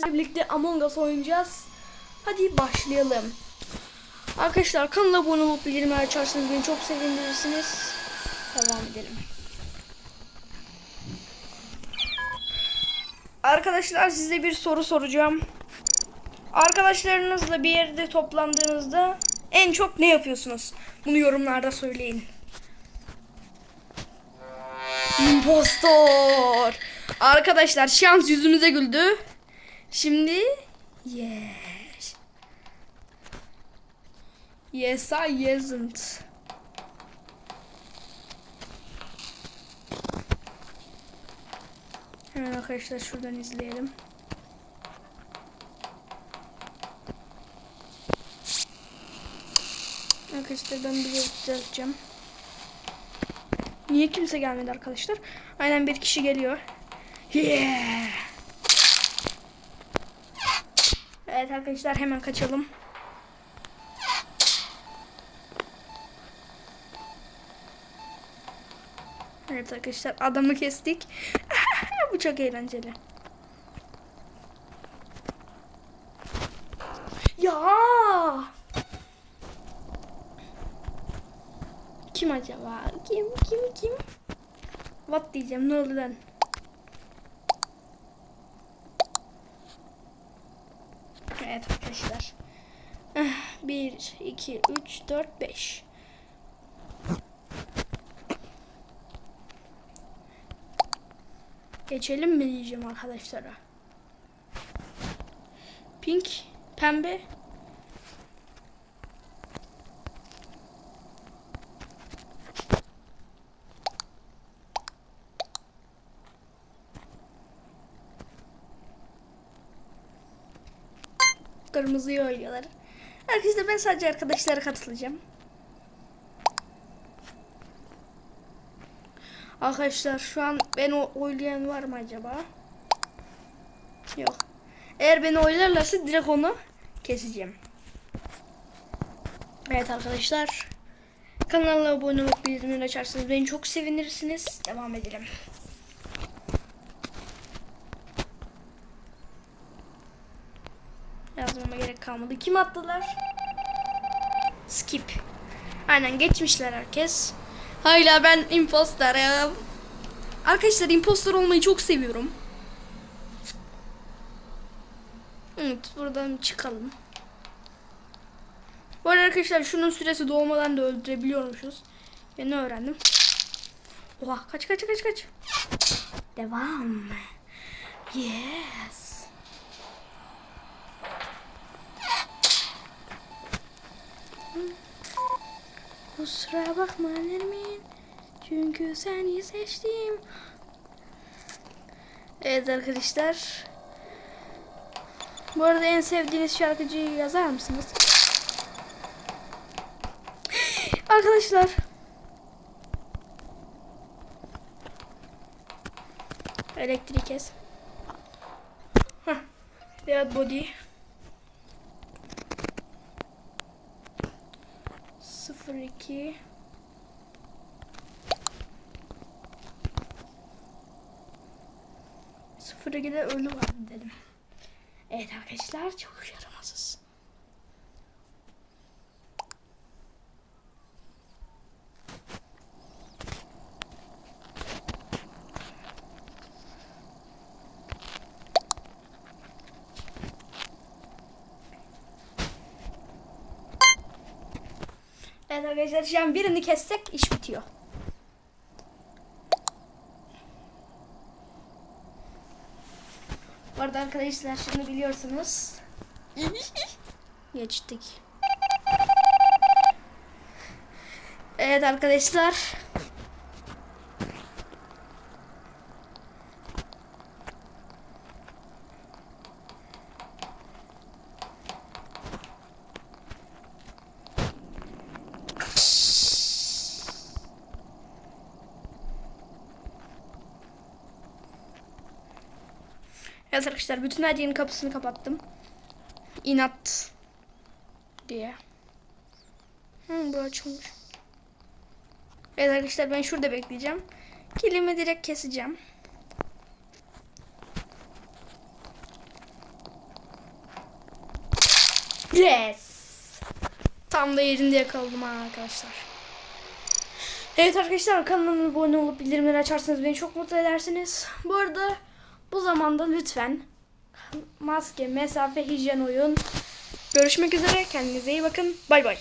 Sizle birlikte Among Us oynayacağız. Hadi başlayalım. Arkadaşlar kanala abone olup bildirimleri açarsanız beni çok sevindirirsiniz. Devam edelim. Arkadaşlar size bir soru soracağım. Arkadaşlarınızla bir yerde toplandığınızda en çok ne yapıyorsunuz? Bunu yorumlarda söyleyin. Impostor. Arkadaşlar şans yüzümüze güldü. Şimdi yes. Yes I yesn't. Hemen arkadaşlar şuradan izleyelim. Arkadaşlar ben bir düzelteceğim. Niye kimse gelmedi arkadaşlar? Aynen bir kişi geliyor. Yeah. Evet arkadaşlar hemen kaçalım. Evet arkadaşlar adamı kestik. Bu çok eğlenceli. Ya! Kim acaba? Kim kim kim? What diyeceğim ne oldu lan? Evet arkadaşlar. 1, 2, 3, 4, 5. Geçelim mi diyeceğim arkadaşlara. Pink, pembe. Kırmızıyı oynuyorlar. Arkadaşlar ben sadece arkadaşlara katılacağım. Arkadaşlar şu an beni oylayan var mı acaba? Yok. Eğer beni oylarlarsa direkt onu keseceğim. Evet arkadaşlar. Kanala abone olup bildirimleri açarsanız beni çok sevinirsiniz. Devam edelim. Yazmama gerek kalmadı. Kim attılar? Skip. Aynen geçmişler herkes. Hala ben imposterım. Arkadaşlar imposter olmayı çok seviyorum. Evet buradan çıkalım. Bu arada arkadaşlar şunun süresi doğmadan da öldürebiliyormuşuz. Ben öğrendim? Oha kaç kaç kaç kaç. Devam. Yes. Kusura bakma Nermin. Çünkü seni seçtim. Evet arkadaşlar. Bu arada en sevdiğiniz şarkıcıyı yazar mısınız? Arkadaşlar. Elektrik kes. Heh. Dead body. 02 02'de ölü var dedim. Evet arkadaşlar çok yaramazız. Evet arkadaşlar şu an birini kessek iş bitiyor. Bu arada arkadaşlar şunu biliyorsunuz. Geçtik. Evet arkadaşlar. Evet arkadaşlar bütün her kapısını kapattım. İnat diye. Hı, bu açılmış. Evet arkadaşlar ben şurada bekleyeceğim. Kilimi direkt keseceğim. Yes. Tam da yerinde yakaladım arkadaşlar. Evet arkadaşlar kanalıma abone olup bildirimleri açarsanız beni çok mutlu edersiniz. Bu arada bu zamanda lütfen maske, mesafe, hijyen oyun. Görüşmek üzere. Kendinize iyi bakın. Bay bay.